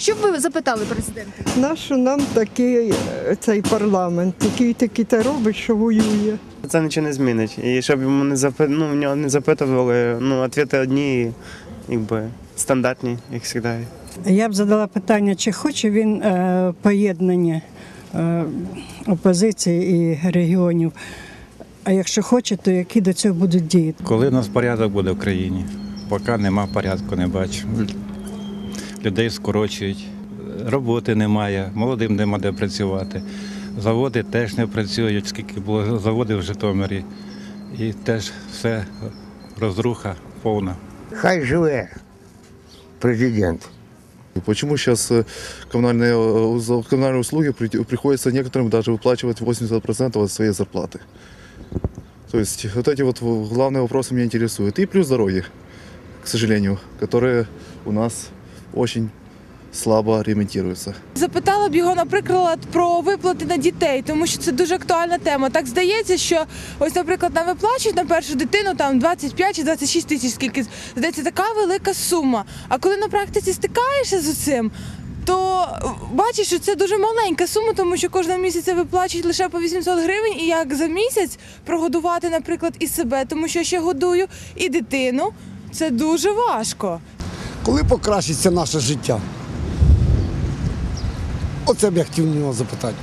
Що б ви запитали президента? Нащо нам такий е, цей парламент, який таки те робить, що воює? Це нічого не змінить. І щоб йому не запи... ну, в нього не запитували, ну, відповіді одні, якби, стандартні, як завжди. Я б задала питання, чи хоче він е, поєднання е, опозиції і регіонів. А якщо хоче, то які до цього будуть діяти? Коли у нас порядок буде в країні? Поки нема порядку, не бачу Людей скорочують, роботи немає, молодим нема де працювати. Заводи теж не працюють, скільки було заводів в Житомирі. І теж все розруха повна. Хай живе президент. Почему сейчас коммунальные, э, за коммунальные услуги при- приходится некоторым даже выплачивать 80% от своей зарплаты? То есть вот эти вот главные вопросы меня интересуют. И плюс дороги, к сожалению, которые у нас очень слабо ремонтируются. Запитала б його, наприклад, про виплати на дітей, тому що це дуже актуальна тема. Так здається, що ось, наприклад, нам виплачують на першу дитину там 25 чи 26 тисяч, скільки здається, така велика сума. А коли на практиці стикаєшся з цим, то бачиш, що це дуже маленька сума, тому що кожного місяця виплачують лише по 800 гривень, і як за місяць прогодувати, наприклад, і себе, тому що я ще годую і дитину. Це дуже важко. Коли покращиться наше життя? Оце б я хотів нього запитати.